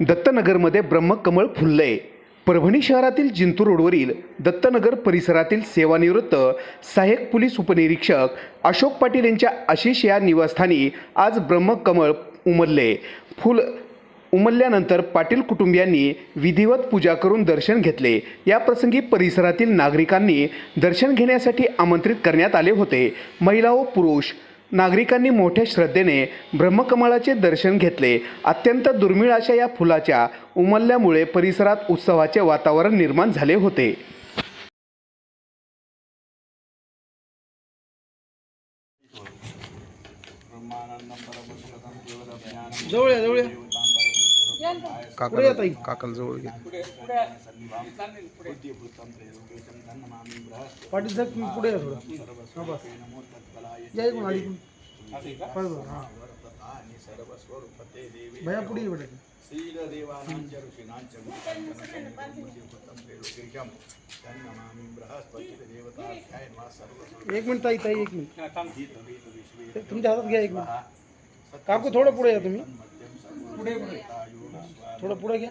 दत्तनगरमध्ये ब्रह्मकमळ फुललंय. परभणी शहरातील जिंतूर रोडवरील दत्तनगर परिसरातील सेवानिवृत्त सहाय्यक पोलीस उपनिरीक्षक अशोक पाटील यांच्या आशिष या निवासस्थानी आज ब्रह्मकमळ उमलले फुल उमलल्यानंतर पाटील कुटुंबियांनी विधिवत पूजा करून दर्शन घेतले. या प्रसंगी परिसरातील नागरिकांनी दर्शन घेण्यासाठी आमंत्रित करण्यात आले होते. महिला व पुरुष नागरिकांनी मोठ्या श्रद्धेने ब्रह्मकमळाचे दर्शन घेतले. अत्यंत दुर्मिळ अशा या फुलाच्या उमलल्यामुळे परिसरात उत्सवाचे वातावरण निर्माण झाले होते. काकाला जवळ घे पाटील साहेब तुम्ही पुढे या थोडं। हा बस। या इकडून आली इकडून बस बस भैया पुढे ये बेटा एक मिनिट ताई ताई एक मिनिट। तुमच्या हातात घ्या एक मिनिट। काकू थोडं पुढे या तुम्ही। थोडं पुढे घ्या